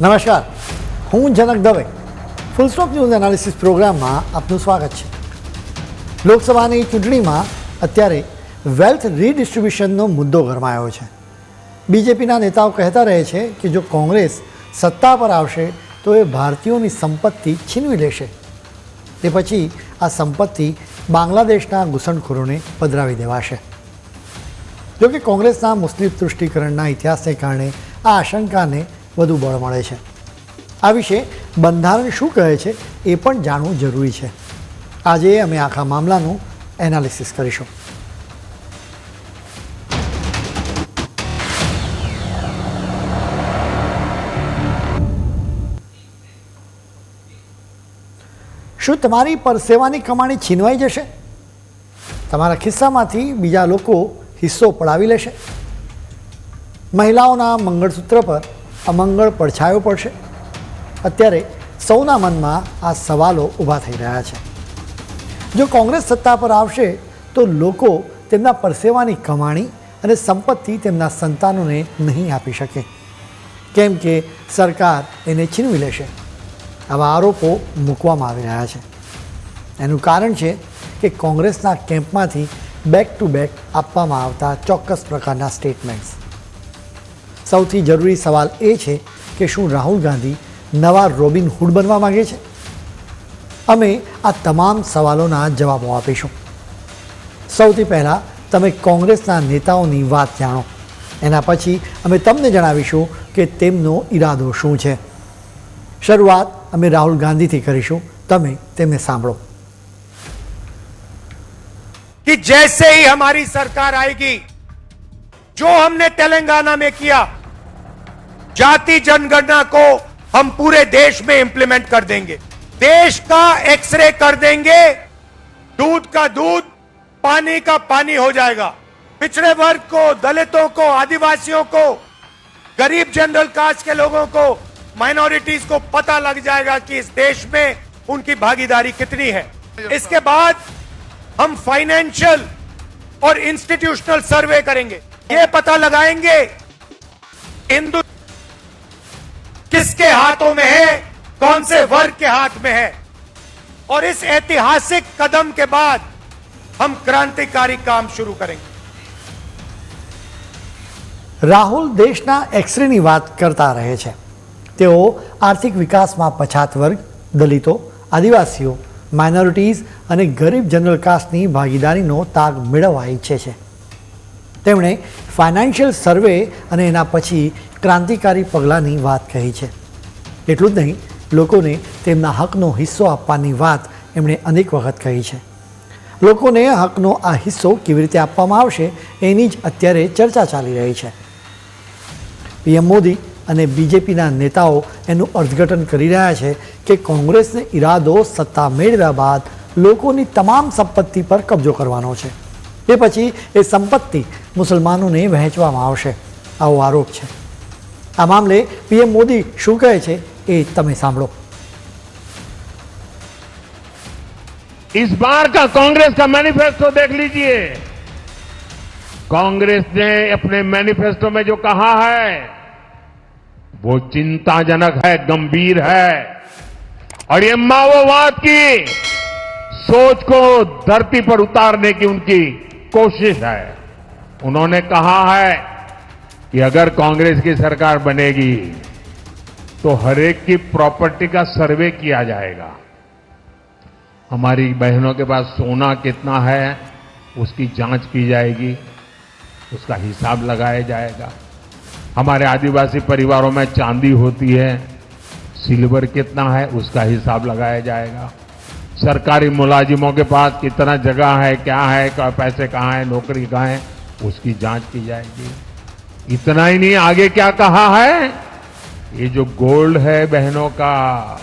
નમસ્કાર. હું Janak Dave. Full stop news analysis પ્રોગ્રામમાં આપનું સ્વાગત છે. લોકસભાની ચૂંટણીમાં અત્યારે વેલ્થ રીડિસ્ટ્રીબ્યુશનનો મુદ્દો ગરમાયો છે. બીજેપીના નેતાઓ કહેતા રહે છે કે જો કોંગ્રેસ સત્તા પર આવશે, તો એ ભારતીયોની સંપત્તિ છીનવી લેશે. તે પછી આ સંપત્તિ બાંગ્લાદેશના ઘૂસણખોરોને પધરાવી દેવાશે. જોકે કોંગ્રેસના મુસ્લિમ તુષ્ટિકરણના ઇતિહાસને કારણે આ આશંકાને વધુ બળ મળે છે. આ વિશે બંધારણ શું કહે છે એ પણ જાણવું જરૂરી છે. આજે અમે આખા મામલાનું એનાલિસિસ કરીશું. શું તમારી પરસેવાની કમાણી છીનવાઈ જશે? તમારા ખિસ્સામાંથી બીજા લોકો હિસ્સો પડાવી લેશે? મહિલાઓના મંગળસૂત્ર પર અમંગળ પડછાયો પડશે. અત્યારે સૌના મનમાં આ સવાલો ઊભા થઈ રહ્યા છે. જો કોંગ્રેસ સત્તા પર આવશે, તો લોકો તેમના પરસેવાની કમાણી અને સંપત્તિ તેમના સંતાનોને નહીં આપી શકે. કેમ કે સરકાર એને છીનવી લેશે. આવા આરોપો મૂકવામાં આવી રહ્યા છે. એનું કારણ છે કે કોંગ્રેસના કેમ્પમાંથી બેક ટુ બેક આપવામાં આવતા ચોક્કસ પ્રકારના સ્ટેટમેન્ટ્સ. સૌથી જરૂરી સવાલ એ છે કે શું રાહુલ ગાંધી નવા રોબિન હુડ બનવા માગે છે અમે આ તમામ સવાલોના જવાબો આપીશું સૌથી પહેલાં તમે કોંગ્રેસના નેતાઓની વાત જાણો એના પછી અમે તમને જણાવીશું કે તેમનો ઈરાદો શું છે શરૂઆત અમે રાહુલ ગાંધીથી કરીશું તમે તેમને સાંભળો कि जैसे ही हमारी सरकार आएगी जो हमने तेलंगाना में किया, जाति जनगणना को हम पूरे देश में इंप्लीमेंट कर देंगे। देश का एक्सरे कर देंगे, दूध का दूध, पानी का पानी हो जाएगा। पिछड़े वर्ग को, दलितों को, आदिवासियों को, गरीब जनरल कास्ट के लोगों को माइनॉरिटीज को पता लग जाएगा कि इस देश में उनकी भागीदारी कितनी है। इसके बाद हम फाइनेंशियल और इंस्टीट्यूशनल सर्वे करेंगे। ये पता लगाएंगे हिंदू किसके हाथों में है कौन से वर्ग के हाथ में है और इस ऐतिहासिक कदम के बाद हम क्रांतिकारी काम शुरू करेंगे રાહુલ દેશના એક્સરેની વાત કરતા રહે છે તેઓ આર્થિક વિકાસમાં પછાત વર્ગ દલિતો આદિવાસીઓ માઇનોરિટીઝ અને ગરીબ જનરલ કાસ્ટની ભાગીદારીનો તાગ મેળવવા ઈચ્છે છે તેમણે ફાઇનાન્શિયલ સર્વે અને એના પછી ક્રાંતિકારી પગલાંની વાત કહી છે. એટલું જ નહીં, લોકોને તેમના હકનો હિસ્સો આપવાની વાત એમણે અનેક વખત કહી છે. લોકોને હકનો આ હિસ્સો કેવી રીતે આપવામાં આવશે એની જ અત્યારે ચર્ચા ચાલી રહી છે. પીએમ મોદી અને બીજેપીના નેતાઓ એનું અર્થઘટન કરી રહ્યા છે કે કોંગ્રેસને ઈરાદો સત્તા મેળવ્યા બાદ લોકોની તમામ સંપત્તિ પર કબજો કરવાનો છે. એ પછી એ સંપત્તિ મુસલમાનોને વહેંચવામાં આવશે આવો આરોપ છે આ મામલે પીએમ મોદી શું કહે છે એ તમે સાંભળો इस बार का कांग्रेस का मैनिफेस्टो देख लीजिए कांग्रेस ने अपने मैनिफेस्टो में जो कहा है वो चिंताजनक है गंभीर है और ये माओवाद की सोच को धरती पर उतारने की उनकी कोशिश है। उन्होंने कहा है कि अगर कांग्रेस की सरकार बनेगी तो हरेक की प्रॉपर्टी का सर्वे किया जाएगा। हमारी बहनों के पास सोना कितना है, उसकी जाँच की जाएगी, उसका हिसाब लगाया जाएगा। हमारे आदिवासी परिवारों में चांदी होती है, सिल्वर कितना है, उसका हिसाब लगाया जाएगा। सरकारी मुलाजिमों के पास कितना जगह है, क्या है क्या पैसे कहाँ है, नौकरी कहाँ है, उसकी जाँच की जाएगी। इतना ही नहीं, आगे क्या कहा है? ये जो गोल्ड है बहनों का,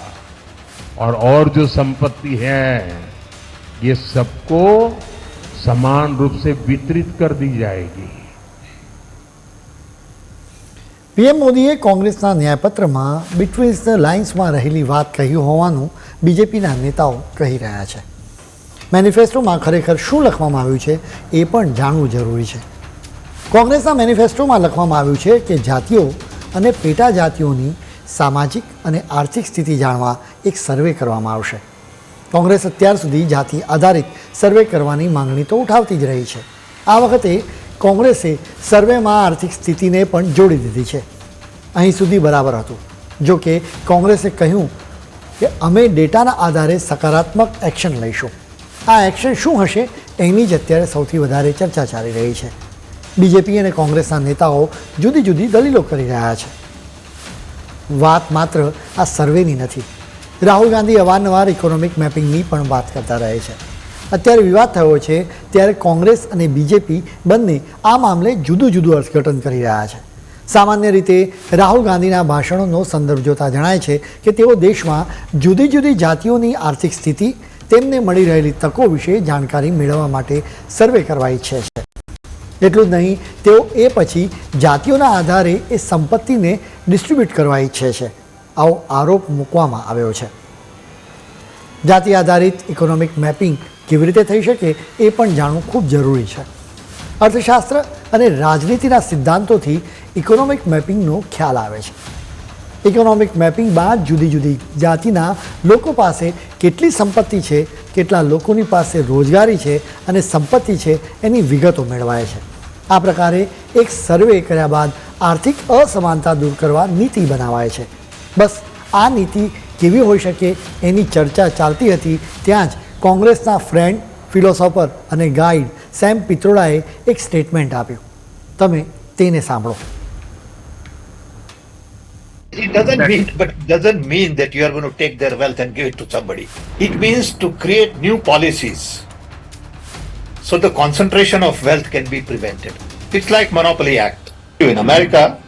और और जो संपत्ति है, ये सबको समान रूप से वितरित कर दी जाएगी। પીએમ મોદીએ કોંગ્રેસના ન્યાયપત્રમાં બિટવીન્સ ધ લાઇન્સમાં રહેલી વાત કહી હોવાનું બીજેપીના નેતાઓ કહી રહ્યા છે. મેનિફેસ્ટોમાં ખરેખર શું લખવામાં આવ્યું છે એ પણ જાણવું જરૂરી છે. કોંગ્રેસના મેનિફેસ્ટોમાં લખવામાં આવ્યું છે કે જાતિઓ અને પેટા જાતિઓની સામાજિક અને આર્થિક સ્થિતિ જાણવા એક સર્વે કરવામાં આવશે. કોંગ્રેસ અત્યાર સુધી જાતિ આધારિત સર્વે કરવાની માંગણી તો ઉઠાવતી જ રહી છે. આ વખતે કોંગ્રેસે સર્વેમાં આર્થિક સ્થિતિને પણ જોડી દીધી છે. અહીં સુધી બરાબર હતું. જો કે કોંગ્રેસે કહ્યું કે અમે ડેટાના આધારે સકારાત્મક એક્શન લઈશું. આ એક્શન શું હશે એની જ અત્યારે સૌથી વધારે ચર્ચા ચાલી રહી છે. બીજેપી અને કોંગ્રેસના નેતાઓ જુદી જુદી દલીલો કરી રહ્યા છે. વાત માત્ર આ સર્વેની નથી. રાહુલ ગાંધી અવારનવાર ઇકોનોમિક મેપિંગની પણ વાત કરતા રહે છે. અત્યારે વિવાદ થયો છે, ત્યારે કોંગ્રેસ અને બીજેપી બંને આ મામલે જુદું જુદું અર્થઘટન કરી રહ્યા છે. સામાન્ય રીતે રાહુલ ગાંધીના ભાષણોનો સંદર્ભ જોતા જણાય છે કે તેઓ દેશમાં જુદી જુદી જાતિઓની આર્થિક સ્થિતિ, તેમને મળી રહેલી તકો વિશે જાણકારી મેળવવા માટે સર્વે કરવા ઈચ્છે છે. એટલું જ નહીં, તેઓ એ પછી જાતિઓના આધારે એ સંપત્તિને ડિસ્ટ્રીબ્યુટ કરવા ઈચ્છે છે. આવો આરોપ મૂકવામાં આવ્યો છે. જાતિ આધારિત ઇકોનોમિક મેપિંગ કેવી રીતે થઈ શકે એ પણ જાણવું ખૂબ જરૂરી છે. અર્થશાસ્ત્ર અને રાજનીતિના સિદ્ધાંતોથી ઇકોનોમિક મેપિંગનો ખ્યાલ આવે છે. ઇકોનોમિક મેપિંગ બાદ જુદી જુદી જાતિના લોકો પાસે કેટલી સંપત્તિ છે, કેટલા લોકોની પાસે રોજગારી છે અને સંપત્તિ છે એની વિગતો મેળવાય છે. આ પ્રકારે એક સર્વે કર્યા બાદ આર્થિક અસમાનતા દૂર કરવા નીતિ બનાવાય છે. બસ આ નીતિ કેવી હોઈ શકે એની ચર્ચા ચાલતી હતી, ત્યાં જ કોંગ્રેસના ફ્રેન્ડ ફિલોસોફર અને ગાઈડ સેમ પિત્રોડાએ એક સ્ટેટમેન્ટ આપ્યું તમે તેને સાંભળો It doesn't mean, but it doesn't mean that you are going to take their wealth and give it to somebody. It means to create new policies so the concentration of wealth can be prevented. It's like Monopoly Act. In America,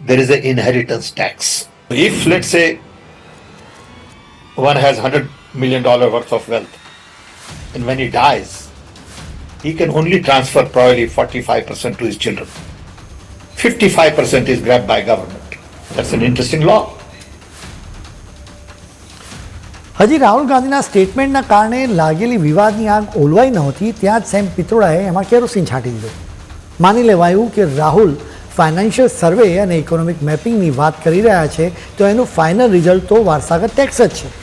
there is an inheritance tax. If let's say one has hundred million dollar worth of wealth, and when he dies, he can only transfer probably forty-five percent to his children. Fifty-five percent is grabbed by government. That's an interesting law. હજી રાહુલ ગાંધીના સ્ટેટમેન્ટના કારણે લાગેલી વિવાદની આગ ઓલવાઈ નહોતી ત્યાં જ same પિત્રોડાએ એમાં kerosene છાંટી દીધું માની લેવાયું કે રાહુલ ફાઇનાન્શિયલ સર્વે અને ઇકોનોમિક મેપિંગની વાત કરી રહ્યા છે તો એનું ફાઇનલ રિઝલ્ટ તો વારસાગત ટેક્સ જ છે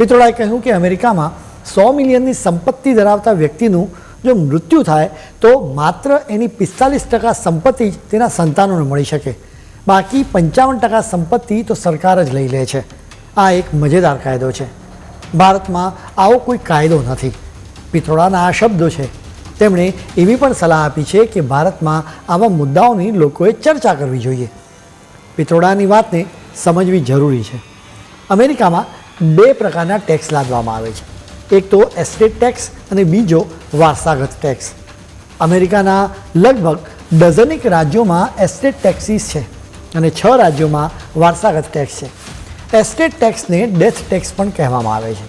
પિત્રોડાએ કહ્યું કે અમેરિકામાં સો મિલિયનની સંપત્તિ ધરાવતા વ્યક્તિનું જો મૃત્યુ થાય, તો માત્ર એની પિસ્તાલીસ ટકા સંપત્તિ જ તેના સંતાનોને મળી શકે. બાકી પંચાવન ટકા સંપત્તિ તો સરકાર જ લઈ લે છે. આ એક મજેદાર કાયદો છે. ભારતમાં આવો કોઈ કાયદો નથી. પિથોડાના આ શબ્દો છે. તેમણે એવી પણ સલાહ આપી છે કે ભારતમાં આવા મુદ્દાઓની લોકોએ ચર્ચા કરવી જોઈએ. પિત્રોડાની વાતને સમજવી જરૂરી છે. અમેરિકામાં બે પ્રકારના ટેક્સ લાદવામાં આવે છે. એક તો એસ્ટેટ ટેક્સ અને બીજો વારસાગત ટેક્સ અમેરિકાના લગભગ ડઝનેક રાજ્યોમાં એસ્ટેટ ટેક્સીસ છે અને છ રાજ્યોમાં વારસાગત ટેક્સ છે. એસ્ટેટ ટેક્સને ડેથ ટેક્સ પણ કહેવામાં આવે છે.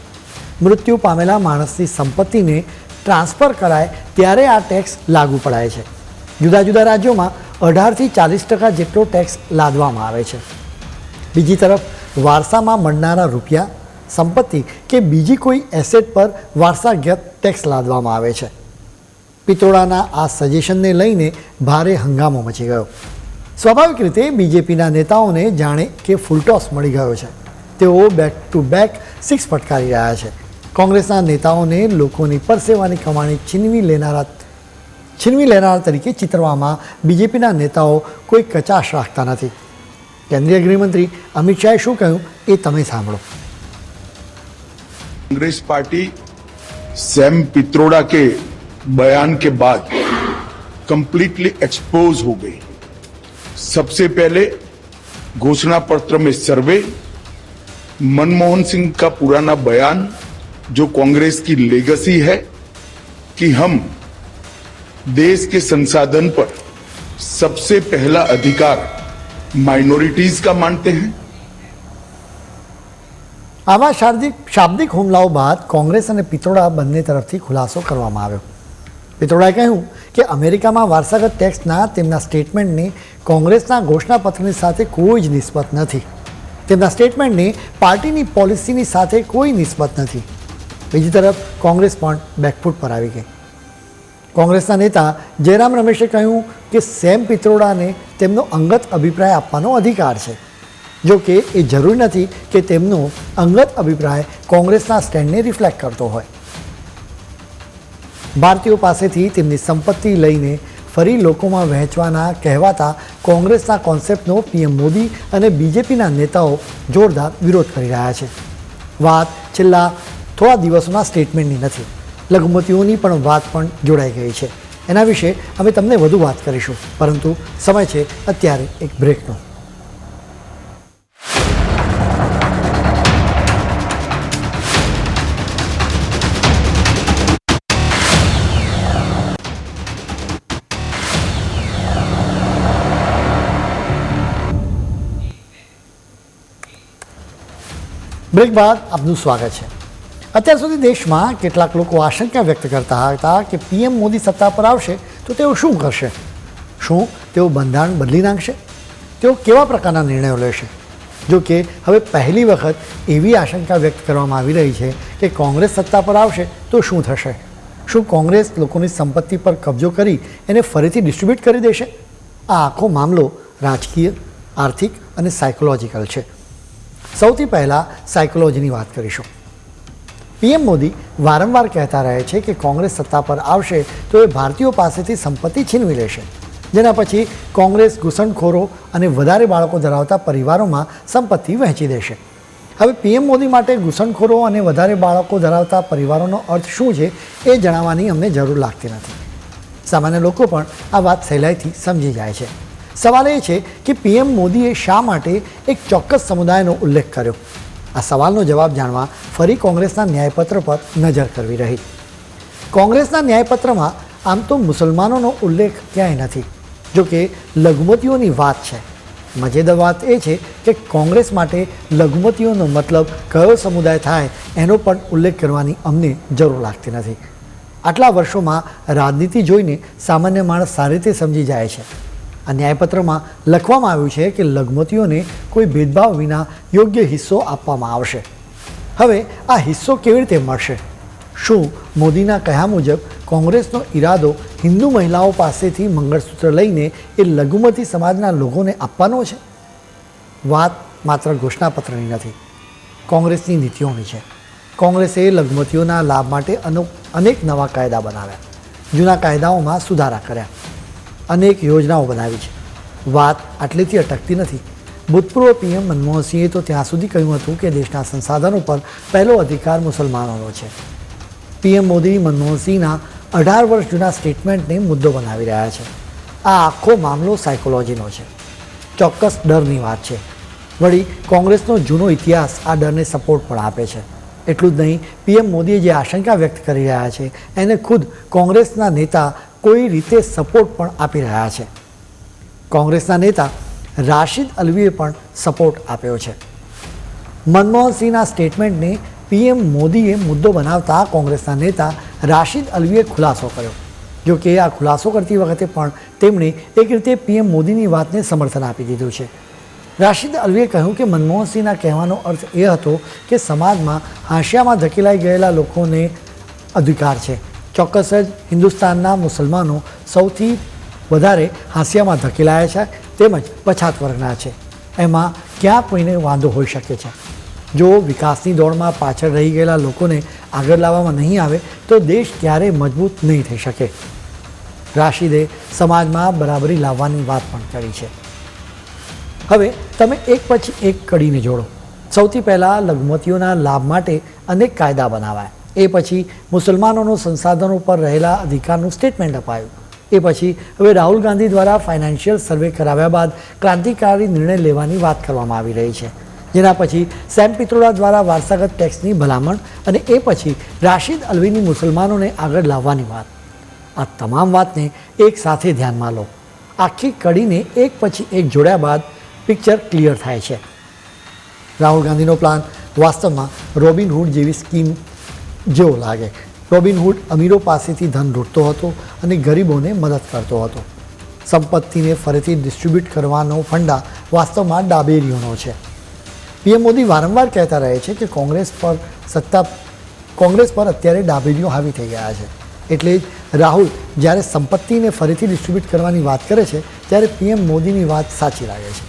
મૃત્યુ પામેલા માણસની સંપત્તિને ટ્રાન્સફર કરાય ત્યારે આ ટેક્સ લાગુ પડાય છે. જુદા જુદા રાજ્યોમાં અઢારથી ચાલીસ ટકા જેટલો ટેક્સ લાદવામાં આવે છે. બીજી તરફ વારસામાં મળનારા રૂપિયા સંપત્તિ કે બીજી કોઈ એસેટ પર વારસાગત ટેક્સ લાદવામાં આવે છે. પિત્રોડાના આ સજેશનને લઈને ભારે હંગામો મચી ગયો. સ્વાભાવિક રીતે બીજેપીના નેતાઓને જાણે કે ફૂલટોસ મળી ગયો છે. તેઓ બેક ટુ બેક સિક્સ ફટકારી રહ્યા છે. કોંગ્રેસના નેતાઓને લોકોની પરસેવાની કમાણી છીનવી લેનારા છીનવી લેનારા તરીકે ચિતરવામાં બીજેપીના નેતાઓ કોઈ કચાશ રાખતા નથી. કેન્દ્રીય ગૃહમંત્રી અમિત શાહે શું કહ્યું એ તમે સાંભળો. कांग्रेस पार्टी सैम पित्रोड़ा के बयान के बाद कंप्लीटली एक्सपोज हो गई। सबसे पहले घोषणा पत्र में सर्वे, मनमोहन सिंह का पुराना बयान, जो कांग्रेस की लेगेसी है, कि हम देश के संसाधन पर सबसे पहला अधिकार माइनॉरिटीज का मानते हैं। આવા શાબ્દિક શાબ્દિક હુમલાઓ બાદ કોંગ્રેસ અને પિત્રોડા બંને તરફથી ખુલાસો કરવામાં આવ્યો. પિત્રોડાએ કહ્યું કે અમેરિકામાં વારસાગત ટેક્સના તેમના સ્ટેટમેન્ટની કોંગ્રેસના ઘોષણાપત્રની સાથે કોઈ જ નિસ્બત નથી. તેમના સ્ટેટમેન્ટની પાર્ટીની પોલિસીની સાથે કોઈ નિસ્બત નથી. બીજી તરફ, કોંગ્રેસ પણ બેકફૂટ પર આવી ગઈ. કોંગ્રેસના નેતા જયરામ રમેશે કહ્યું કે સેમ પિત્રોડાને તેમનો અંગત અભિપ્રાય આપવાનો અધિકાર છે. જો કે એ જરૂરી નથી કે તેમનો અંગત અભિપ્રાય કોંગ્રેસના સ્ટેન્ડને રિફ્લેક્ટ કરતો હોય. ભારતીયો પાસેથી તેમની સંપત્તિ લઈને ફરી લોકોમાં વહેંચવાના કહેવાતા કોંગ્રેસના કોન્સેપ્ટનો પીએમ મોદી અને બીજેપીના નેતાઓ જોરદાર વિરોધ કરી રહ્યા છે. વાત છેલ્લા થોડા દિવસોના સ્ટેટમેન્ટની નથી. લઘુમતીઓની પણ વાત પણ જોડાઈ ગઈ છે. એના વિશે અમે તમને વધુ વાત કરીશું. પરંતુ સમય છે, અત્યારે એક બ્રેકનો બ્રેક બાદ આપનું સ્વાગત છે. અત્યાર સુધી દેશમાં કેટલાક લોકો આશંકા વ્યક્ત કરતા હતા કે પીએમ મોદી સત્તા પર આવશે તો તેઓ શું કરશે? શું તેઓ બંધારણ બદલી નાખશે? તેઓ કેવા પ્રકારના નિર્ણયો લેશે? જો કે હવે પહેલી વખત એવી આશંકા વ્યક્ત કરવામાં આવી રહી છે કે કોંગ્રેસ સત્તા પર આવશે તો શું થશે? શું કોંગ્રેસ લોકોની સંપત્તિ પર કબજો કરી એને ફરીથી ડિસ્ટ્રીબ્યુટ કરી દેશે? આ આખો મામલો રાજકીય, આર્થિક અને સાયકોલોજીકલ છે. સૌથી પહેલાં સાયકોલોજીની વાત કરીશું. પીએમ મોદી વારંવાર કહેતા રહે છે કે કોંગ્રેસ સત્તા પર આવશે તો એ ભારતીયો પાસેથી સંપત્તિ છીનવી લેશે. જેના પછી કોંગ્રેસ ઘૂસણખોરો અને વધારે બાળકો ધરાવતા પરિવારોમાં સંપત્તિ વહેંચી દેશે. હવે પીએમ મોદી માટે ઘૂસણખોરો અને વધારે બાળકો ધરાવતા પરિવારોનો અર્થ શું છે એ જણાવવાની અમને જરૂર લાગતી નથી. સામાન્ય લોકો પણ આ વાત સહેલાઈથી સમજી જાય છે. સવાલ એ છે કે પીએમ મોદીએ શા માટે એક ચોક્કસ સમુદાયનો ઉલ્લેખ કર્યો? આ સવાલનો જવાબ જાણવા ફરી કોંગ્રેસના ન્યાયપત્ર પર નજર કરવી રહી. કોંગ્રેસના ન્યાયપત્રમાં આમ તો મુસલમાનોનો ઉલ્લેખ ક્યાંય નથી. જોકે લઘુમતીઓની વાત છે. મજેદાર વાત એ છે કે કોંગ્રેસ માટે લઘુમતીઓનો મતલબ કયો સમુદાય થાય એનો પણ ઉલ્લેખ કરવાની અમને જરૂર લાગતી નથી. આટલા વર્ષોમાં રાજનીતિ જોઈને સામાન્ય માણસ સારી રીતે સમજી જાય છે. આ ન્યાયપત્રમાં લખવામાં આવ્યું છે કે લઘુમતીઓને કોઈ ભેદભાવ વિના યોગ્ય હિસ્સો આપવામાં આવશે. હવે આ હિસ્સો કેવી રીતે મળશે? શું મોદીના કહ્યા મુજબ કોંગ્રેસનો ઈરાદો હિન્દુ મહિલાઓ પાસેથી મંગળસૂત્ર લઈને એ લઘુમતી સમાજના લોકોને આપવાનો છે? વાત માત્ર ઘોષણાપત્રની નથી. કોંગ્રેસની નીતિઓની છે. કોંગ્રેસે લઘુમતીઓના લાભ માટે અનેક નવા કાયદા બનાવ્યા. જૂના કાયદાઓમાં સુધારા કર્યા. અનેક યોજનાઓ બનાવી છે. વાત આટલેથી અટકતી નથી. ભૂતપૂર્વ પીએમ મનમોહનસિંહે તો ત્યાં સુધી કહ્યું હતું કે દેશના સંસાધનો પર પહેલો અધિકાર મુસલમાનોનો છે. પીએમ મોદી મનમોહનસિંહના અઢાર વર્ષ જૂના સ્ટેટમેન્ટને મુદ્દો બનાવી રહ્યા છે. આ આખો મામલો સાયકોલોજીનો છે. ચોક્કસ ડરની વાત છે. વળી કોંગ્રેસનો જૂનો ઇતિહાસ આ ડરને સપોર્ટ પણ આપે છે. એટલું જ નહીં, પીએમ મોદીએ જે આશંકા વ્યક્ત કરી રહ્યા છે, એને ખુદ કોંગ્રેસના નેતા કોઈ રીતે સપોર્ટ પણ આપી રહ્યા છે. કોંગ્રેસના નેતા રાશિદ અલવીએ પણ સપોર્ટ આપ્યો છે. મનમોહનસિંહના સ્ટેટમેન્ટને પીએમ મોદીએ મુદ્દો બનાવતા કોંગ્રેસના નેતા રાશિદ અલવીએ ખુલાસો કર્યો. જો કે આ ખુલાસો કરતી વખતે પણ તેમણે એક રીતે પીએમ મોદીની વાતને સમર્થન આપી દીધું છે. રાશિદ અલવીએ કહ્યું કે મનમોહનસિંહના કહેવાનો અર્થ એ હતો કે સમાજમાં હાંશિયામાં ધકેલાઈ ગયેલા લોકોને અધિકાર છે. ચોક્કસ જ હિન્દુસ્તાનના મુસલમાનો સૌથી વધારે હાંસિયામાં ધકેલાયા છે તેમજ પછાત વર્ગના છે. એમાં ક્યાં કોઈને વાંધો હોઈ શકે છે? જો વિકાસની દોડમાં પાછળ રહી ગયેલા લોકોને આગળ લાવવામાં નહીં આવે, તો દેશ ક્યારેય મજબૂત નહીં થઈ શકે? રાશિદે સમાજમાં બરાબરી લાવવાની વાત પણ કરી છે. હવે તમે એક પછી એક કડીને જોડો. સૌથી પહેલાં લઘુમતીઓના લાભ માટે અનેક કાયદા બનાવાયા. એ પછી મુસલમાનોનો સંસાધનો પર રહેલા અધિકારનું સ્ટેટમેન્ટ અપાયું. એ પછી હવે રાહુલ ગાંધી દ્વારા ફાઇનાન્શિયલ સર્વે કરાવ્યા બાદ ક્રાંતિકારી નિર્ણય લેવાની વાત કરવામાં આવી રહી છે. જેના પછી સેમ પિત્રોડા દ્વારા વારસાગત ટેક્સની ભલામણ અને એ પછી રાશિદ અલવીની મુસલમાનોને આગળ લાવવાની વાત. આ તમામ વાતને એક સાથે ધ્યાનમાં લો. આખી કડીને એક પછી એક જોડ્યા બાદ પિક્ચર ક્લિયર થાય છે. રાહુલ ગાંધીનો પ્લાન વાસ્તવમાં રોબિનહુડ જેવી સ્કીમ જેવો લાગે. રોબિનહુડ અમીરો પાસેથી ધન લૂંટતો હતો અને ગરીબોને મદદ કરતો હતો. સંપત્તિને ફરીથી ડિસ્ટ્રીબ્યુટ કરવાનો ફંડા વાસ્તવમાં ડાબેરીઓનો છે. પીએમ મોદી વારંવાર કહેતા રહે છે કે કોંગ્રેસ પર સત્તા, કોંગ્રેસ પર અત્યારે ડાબેરીઓ હાવી થઈ ગયા છે. એટલે જ રાહુલ જ્યારે સંપત્તિને ફરીથી ડિસ્ટ્રીબ્યુટ કરવાની વાત કરે છે, ત્યારે પીએમ મોદીની વાત સાચી લાગે છે.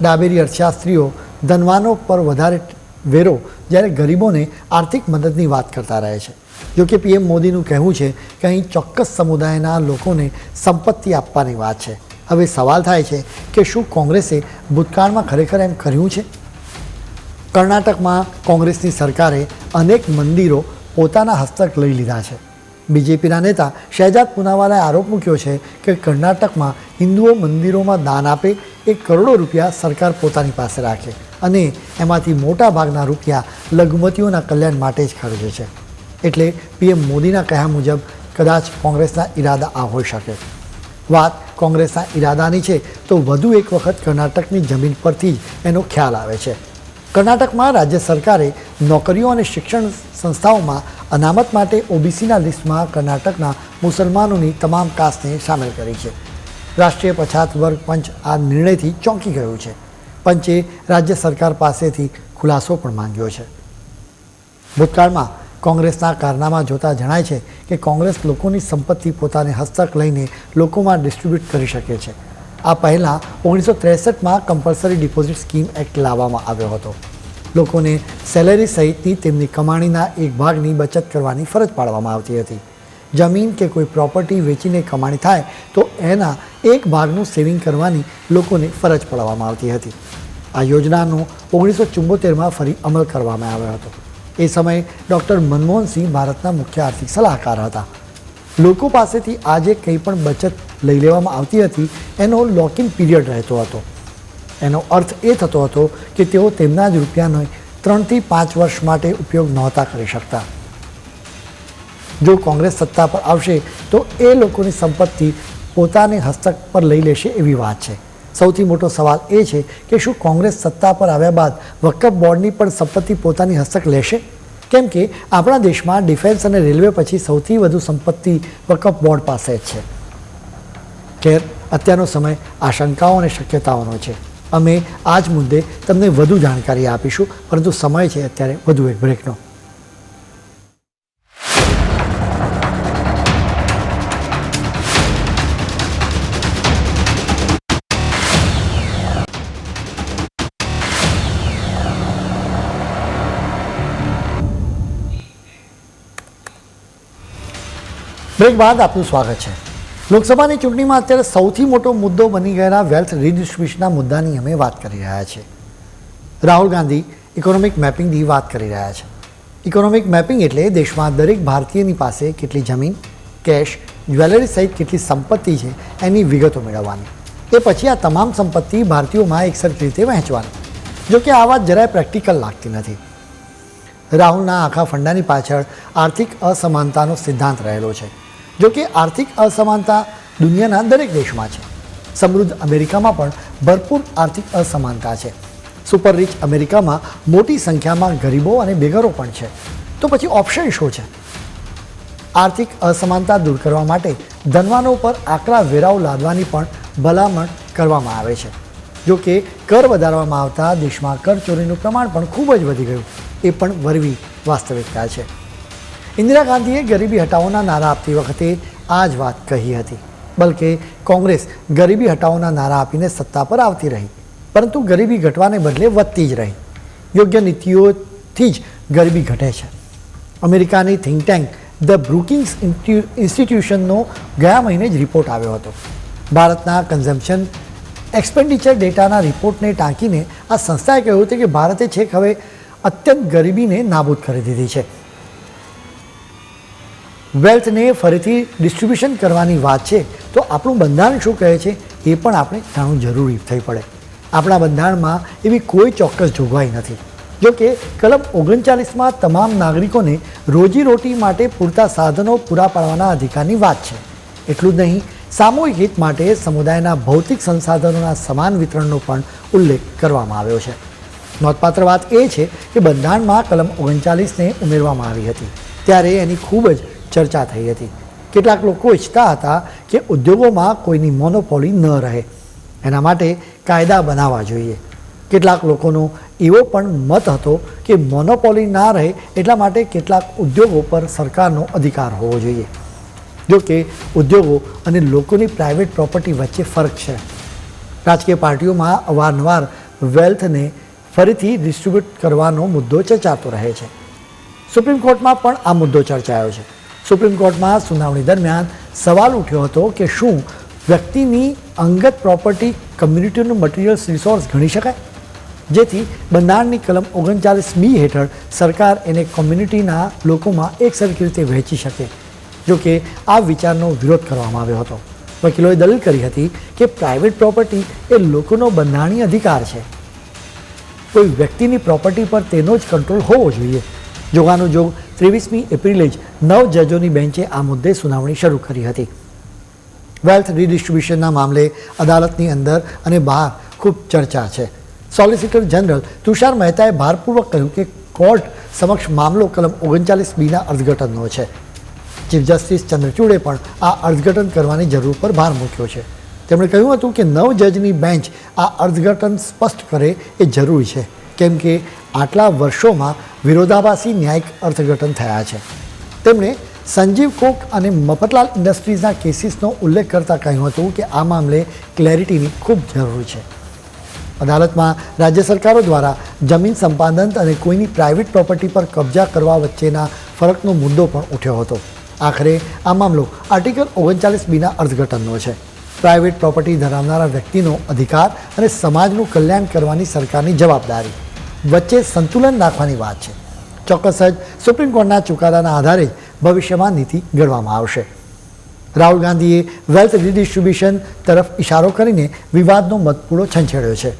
ડાબેરી અર્થશાસ્ત્રીઓ ધનવાનો પર વધારે વેરો જ્યારે ગરીબોને આર્થિક મદદની વાત કરતા રહે છે. જો કે પીએમ મોદીનું કહેવું છે કે અહીં ચોક્કસ સમુદાયના લોકોને સંપત્તિ આપવાની વાત છે. હવે સવાલ થાય છે કે શું કોંગ્રેસે ભૂતકાળમાં ખરેખર એમ કર્યું છે? કર્ણાટકમાં કોંગ્રેસની સરકારે અનેક મંદિરો પોતાના હસ્તક લઈ લીધા છે. બીજેપીના નેતા શહેજાદ પુનાવાલાએ આરોપ મૂક્યો છે કે કર્ણાટકમાં હિન્દુઓ મંદિરોમાં દાન આપે એ કરોડો રૂપિયા સરકાર પોતાની પાસે રાખે. અને એમાંથી મોટા ભાગના રૂપિયા લઘુમતીઓના કલ્યાણ માટે જ ખર્ચે છે. એટલે પીએમ મોદીના કહ્યા મુજબ કદાચ કોંગ્રેસના ઈરાદા આ હોઈ શકે. વાત કોંગ્રેસના ઈરાદાની છે, તો વધુ એક વખત કર્ણાટકની જમીન પરથી જ એનો ખ્યાલ આવે છે. કર્ણાટકમાં રાજ્ય સરકારે નોકરીઓ અને શિક્ષણ સંસ્થાઓમાં અનામત માટે ઓબીસીના લિસ્ટમાં કર્ણાટકના મુસલમાનોની તમામ કાસ્ટને સામેલ કરી છે. રાષ્ટ્રીય પછાત વર્ગ પંચ આ નિર્ણયથી ચોંકી ગયું છે. પંચે રાજ્ય સરકાર પાસેથી ખુલાસો પણ માંગ્યો છે. ભૂતકાળમાં કોંગ્રેસના કારનામા જોતા જણાય છે કે કોંગ્રેસ લોકોની સંપત્તિ પોતાને હસ્તક લઈને લોકોમાં ડિસ્ટ્રીબ્યુટ કરી શકે છે. આ પહેલાં ઓગણીસો ત્રેસઠમાં કમ્પલસરી ડિપોઝિટ સ્કીમ એક્ટ લાવવામાં આવ્યો હતો. લોકોને સેલેરી સહિતની તેમની કમાણીના એક ભાગની બચત કરવાની ફરજ પાડવામાં આવતી હતી. જમીન કે કોઈ પ્રોપર્ટી વેચીને કમાણી થાય, તો એના એક ભાગનું સેવિંગ કરવાની લોકોને ફરજ પડવામાં આવતી હતી. આ યોજનાનો ઓગણીસો ચુંબોતેરમાં ફરી અમલ કરવામાં આવ્યો હતો. એ સમયે ડૉક્ટર મનમોહનસિંહ ભારતના મુખ્ય આર્થિક સલાહકાર હતા. લોકો પાસેથી આજે કંઈ પણ બચત લઈ લેવામાં આવતી હતી, એનો લોકિન પીરિયડ રહેતો હતો. એનો અર્થ એ થતો હતો કે તેઓ તેમના જ રૂપિયાનો ત્રણથી પાંચ વર્ષ માટે ઉપયોગ નહોતા કરી શકતા. જો કોંગ્રેસ સત્તા પર આવશે, તો એ લોકોની સંપત્તિ પોતાને હસ્તક પર લઈ લેશે એવી વાત છે. સૌથી મોટો સવાલ એ છે કે શું કોંગ્રેસ સત્તા પર આવ્યા બાદ વકફ બોર્ડની પણ સંપત્તિ પોતાની હસ્તક લેશે? કેમ કે આપણા દેશમાં ડિફેન્સ અને રેલવે પછી સૌથી વધુ સંપત્તિ વકફ બોર્ડ પાસે જ છે. ખેર, અત્યારનો સમય આશંકાઓ અને શક્યતાઓનો છે. અમે આ જ મુદ્દે તમને વધુ જાણકારી આપીશું, પરંતુ સમય છે અત્યારે, વધુ એક બ્રેકનો બ્રેક બાદ આપનું સ્વાગત છે. લોકસભાની ચૂંટણીમાં અત્યારે સૌથી મોટો મુદ્દો બની ગયેલા વેલ્થ રીડિસ્ટ્રીબ્યુશનના મુદ્દાની અમે વાત કરી રહ્યા છીએ. રાહુલ ગાંધી ઇકોનોમિક મેપિંગની વાત કરી રહ્યા છે. ઇકોનોમિક મેપિંગ એટલે દેશમાં દરેક ભારતીયની પાસે કેટલી જમીન, કેશ, જ્વેલરી સહિત કેટલી સંપત્તિ છે એની વિગતો મેળવવાની. એ પછી આ તમામ સંપત્તિ ભારતીયોમાં એકસરખી રીતે વહેંચવાની. જોકે આ વાત જરાય પ્રેક્ટિકલ લાગતી નથી. રાહુલના આખા ફંડાની પાછળ આર્થિક અસમાનતાનો સિદ્ધાંત રહેલો છે. જો કે આર્થિક અસમાનતા દુનિયાના દરેક દેશમાં છે. સમૃદ્ધ અમેરિકામાં પણ ભરપૂર આર્થિક અસમાનતા છે. સુપર રિચ અમેરિકામાં મોટી સંખ્યામાં ગરીબો અને બેઘરો પણ છે. તો પછી ઓપ્શન શું છે? આર્થિક અસમાનતા દૂર કરવા માટે ધનવાનો પર આકરા વેરાઓ લાદવાની પણ ભલામણ કરવામાં આવે છે. જોકે કર વધારવામાં આવતા દેશમાં કરચોરીનું પ્રમાણ પણ ખૂબ જ વધી ગયું. એ પણ વરવી વાસ્તવિકતા છે. ઇન્દિરા ગાંધીએ ગરીબી હટાવોના નારા આપતી વખતે આ જ વાત કહી હતી. બલકે કોંગ્રેસ ગરીબી હટાવોના નારા આપીને સત્તા પર આવતી રહી. પરંતુ ગરીબી ઘટવાને બદલે વધતી જ રહી. યોગ્ય નીતિઓથી જ ગરીબી ઘટે છે. અમેરિકાની થિંક ટેન્ક ધ બ્રુકિંગ્સ ઇન્સ્ટિટ્યુશનનો ગયા મહિને જ રિપોર્ટ આવ્યો હતો. ભારતના કન્ઝમ્પશન એક્સપેન્ડિચર ડેટાના રિપોર્ટને ટાંકીને આ સંસ્થાએ કહ્યું હતું કે ભારતે છેક હવે અત્યંત ગરીબીને નાબૂદ કરી દીધી છે. વેલ્થને ફરીથી ડિસ્ટ્રીબ્યુશન કરવાની વાત છે, તો આપણું બંધારણ શું કહે છે એ પણ આપણે જાણવું જરૂરી થઈ પડે. આપણા બંધારણમાં એવી કોઈ ચોક્કસ જોગવાઈ નથી. જો કે કલમ ઓગણચાલીસમાં તમામ નાગરિકોને રોજીરોટી માટે પૂરતા સાધનો પૂરા પાડવાના અધિકારની વાત છે. એટલું જ નહીં, સામૂહિક હિત માટે સમુદાયના ભૌતિક સંસાધનોના સમાન વિતરણનો પણ ઉલ્લેખ કરવામાં આવ્યો છે. નોંધપાત્ર વાત એ છે કે બંધારણમાં કલમ ઓગણચાલીસને ઉમેરવામાં આવી હતી. ત્યારે એની ખૂબ જ ચર્ચા થઈ હતી. કેટલાક લોકો ઈચ્છતા હતા કે ઉદ્યોગોમાં કોઈની મોનોપોલી ન રહે. એના માટે કાયદા બનાવવા જોઈએ. કેટલાક લોકોનો એવો પણ મત હતો કે મોનોપોલી ના રહે એટલા માટે કેટલાક ઉદ્યોગો પર સરકારનો અધિકાર હોવો જોઈએ. જો કે ઉદ્યોગો અને લોકોની પ્રાઇવેટ પ્રોપર્ટી વચ્ચે ફરક છે. રાજકીય પાર્ટીઓમાં અવારનવાર વેલ્થને ફરીથી ડિસ્ટ્રીબ્યુટ કરવાનો મુદ્દો ચર્ચાતો રહે છે. સુપ્રીમ કોર્ટમાં પણ આ મુદ્દો ચર્ચાયો છે. સુપ્રીમ કોર્ટમાં સુનાવણી દરમિયાન સવાલ ઉઠ્યો હતો કે શું વ્યક્તિની અંગત પ્રોપર્ટી કમ્યુનિટીનું મટીરિયલ્સ રિસોર્સ ગણી શકાય? જેથી બંધારણની કલમ ઓગણચાલીસ બી હેઠળ સરકાર એને કોમ્યુનિટીના લોકોમાં એકસરખી રીતે વહેંચી શકે જોકે આ વિચારનો વિરોધ કરવામાં આવ્યો હતો. વકીલોએ દલીલ કરી હતી કે પ્રાઇવેટ પ્રોપર્ટી એ લોકોનો બંધારણીય અધિકાર છે. કોઈ વ્યક્તિની પ્રોપર્ટી પર તેનો જ કંટ્રોલ હોવો જોઈએ. જોગાનો જોગ ત્રેવીસમી એપ્રિલે જ નવ જજોની બેન્ચે આ મુદ્દે સુનાવણી શરૂ કરી હતી. વેલ્થ રીડિસ્ટ્રીબ્યુશનના મામલે અદાલતની અંદર અને બહાર ખૂબ ચર્ચા છે. સોલિસિટર જનરલ તુષાર મહેતાએ ભારપૂર્વક કહ્યું કે કોર્ટ સમક્ષ મામલો કલમ ઓગણચાલીસ બીના અર્થઘટનનો છે. ચીફ જસ્ટિસ ચંદ્રચૂડે પણ આ અર્થઘટન કરવાની જરૂર પર ભાર મૂક્યો છે. તેમણે કહ્યું હતું કે નવ જજની બેન્ચ આ અર્થઘટન સ્પષ્ટ કરે એ જરૂરી છે. કેમ કે આટલા વર્ષોમાં વિરોધાભાસી ન્યાયિક અર્થઘટન થયા છે. તેમણે સંજીવ કોક અને મફતલાલ ઇન્ડસ્ટ્રીઝના કેસીસનો ઉલ્લેખ કરતાં કહ્યું હતું કે આ મામલે ક્લેરિટીની ખૂબ જરૂર છે. અદાલતમાં રાજ્ય સરકારો દ્વારા જમીન સંપાદન અને કોઈની પ્રાઇવેટ પ્રોપર્ટી પર કબજા કરવા વચ્ચેના ફરકનો મુદ્દો પણ ઉઠ્યો હતો. આખરે આ મામલો આર્ટિકલ ઓગણચાલીસ બીના અર્થઘટનનો છે. પ્રાઇવેટ પ્રોપર્ટી ધરાવનારા વ્યક્તિનો અધિકાર અને સમાજનું કલ્યાણ કરવાની સરકારની જવાબદારી. વચ્ચે સંતુલન રાખવાની વાત છે. ચોક્કસ જ સુપ્રીમ કોર્ટના ચુકાદાના આધારે ભવિષ્યમાં નીતિ ઘડવામાં આવશે. રાહુલ ગાંધીએ વેલ્થ રીડિસ્ટ્રીબ્યુશન તરફ ઇશારો કરીને વિવાદનો મતપૂરો છંછેડ્યો છે.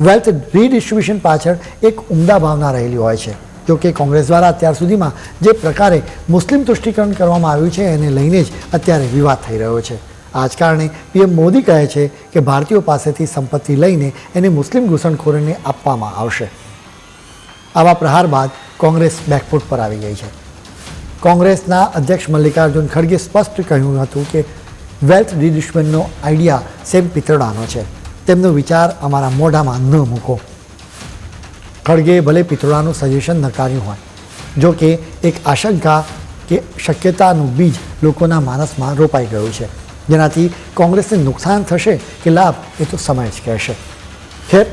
વેલ્થ રીડિસ્ટ્રીબ્યુશન પાછળ એક ઉમદા ભાવના રહેલી હોય છે. જોકે કોંગ્રેસ દ્વારા અત્યાર સુધીમાં જે પ્રકારે મુસ્લિમ તુષ્ટિકરણ કરવામાં આવ્યું છે એને લઈને જ અત્યારે વિવાદ થઈ રહ્યો છે. આ જ કારણે પીએમ મોદી કહે છે કે ભારતીયો પાસેથી સંપત્તિ લઈને એને મુસ્લિમ ઘૂસણખોરોને આપવામાં આવશે. આવા પ્રહાર બાદ કોંગ્રેસ બેકફૂટ પર આવી ગઈ છે. કોંગ્રેસના અધ્યક્ષ મલ્લિકાર્જુન ખડગે સ્પષ્ટ કહ્યું હતું કે વેલ્થ ડિડિશમેન્ટનો આઈડિયા સેમ પિત્રોડાનો છે. તેમનો વિચાર અમારા મોઢામાં ન મૂકો. ખડગે ભલે પિત્રોડાનું સજેશન નકાર્યું હોય, જો કે એક આશંકા કે શક્યતાનું બીજ લોકોના માનસમાં રોપાઈ ગયું છે. જેનાથી કોંગ્રેસને નુકસાન થશે કે લાભ એ તો સમય જ કહેશે. ખેર,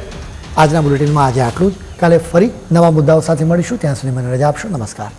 આજના બુલેટિનમાં આજે આટલું જ. કાલે ફરી નવા મુદ્દાઓ સાથે મળીશું. ત્યાં સુધી મને રજા આપશો. નમસ્કાર.